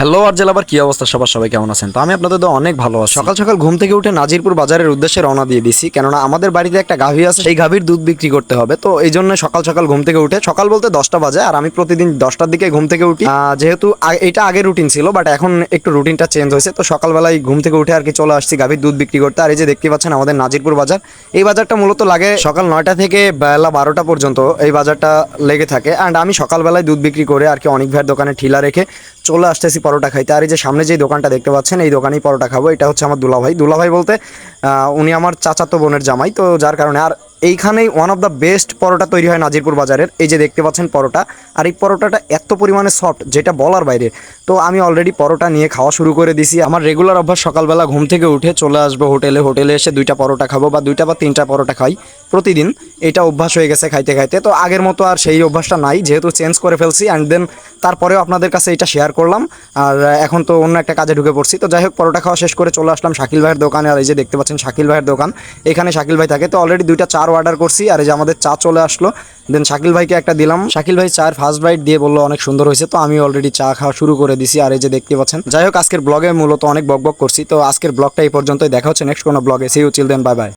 Hello আর জেলাবার কি অবস্থা? সবার সবাই কেমন আছেন? তো আমি আপনাদের তো অনেক ভালো আছি। সকাল সকাল ঘুম থেকে উঠে নাজিরপুর বাজারের উদ্দেশ্যে রওনা দিয়ে দিছি, কেননা আমাদের বাড়িতে একটা গাভী আছে, সেই গাভীর দুধ বিক্রি করতে হবে। তো এই জন্য সকাল সকাল ঘুম থেকে উঠে, সকাল বলতে দশটা বাজে, আর আমি প্রতিদিন দশটার দিকে ঘুম থেকে উঠি। যেহেতু এটা আগে রুটিন ছিল বাট এখন একটু রুটিনটা চেঞ্জ হয়েছে, তো সকালবেলায় ঘুম থেকে উঠে আর কি চলে আসছি গাভীর দুধ বিক্রি করতে। আর এই যে দেখতে পাচ্ছেন আমাদের নাজিরপুর বাজার, এই বাজারটা মূলত লাগে সকাল নয়টা থেকে বেলা বারোটা পর্যন্ত এই বাজারটা লেগে থাকে। অ্যান্ড আমি সকালবেলায় দুধ বিক্রি করে আর কি অনেক ভাইয়ের দোকানে ঠিলা রেখে চলে আসতেছি পরোটা খাইতে। আর এই যে সামনে যে দোকানটা দেখতে পাচ্ছেন, এই দোকানেই পরোটা খাব। এটা হচ্ছে আমার দুলাভাই। দুলাভাই বলতে উনি আমার চাচাতো বোনের জামাই। তো যার কারণে আর এইখানেই one of the best paratha তৈরি হয় নাজিরপুর বাজারের। এই যে দেখতে পাচ্ছেন পরোটা, আর এই পরোটাটা এত পরিমাণে সফট যেটা বলার বাইরে। তো আমি অলরেডি পরোটা নিয়ে খাওয়া শুরু করে দিছি। আমার রেগুলার অভ্যাস সকালবেলা ঘুম থেকে উঠে চলে আসব হোটেলে। হোটেলে এসে দুইটা পরোটা খাব বা দুইটা বা তিনটা পরোটা খাই প্রতিদিন। এটা অভ্যাস হয়ে গেছে খাইতে খাইতে। তো আগের মতো আর সেই অভ্যাসটা নাই, যেহেতু চেঞ্জ করে ফেলছি। অ্যান্ড দেন তারপরেও আপনাদের কাছে এটা শেয়ার করলাম। আর এখন তো অন্য একটা কাজে ঢুকে পড়ছি। তো যাই হোক, পরোটা খাওয়া শেষ করে চলে আসলাম শাকিল ভাইয়ের দোকানে। আর এই যে দেখতে পাচ্ছেন শাকিল ভাইয়ের দোকান। এখানে শাকিল ভাই থাকে। তো অলরেডি দুইটা, চার অর্ডার করছি। আর এই যে আমাদের চা চলে আসলো। দেন শাকিল ভাইকে একটা দিলাম। শাকিল ভাই চায়ের ফার্স্ট বাইট দিয়ে বলল অনেক সুন্দর হয়েছে। তো আমি অলরেডি চা খাওয়া শুরু করে দিছি। আর এই যে দেখতে পাচ্ছেন। যাই হোক, আজকের ব্লগে মূলত অনেক বক বক করছি। তো আজকের ব্লগটা এই পর্যন্তই। দেখা হচ্ছে নেক্সট কোনো ব্লগে সেই চিল দেন বাই বাই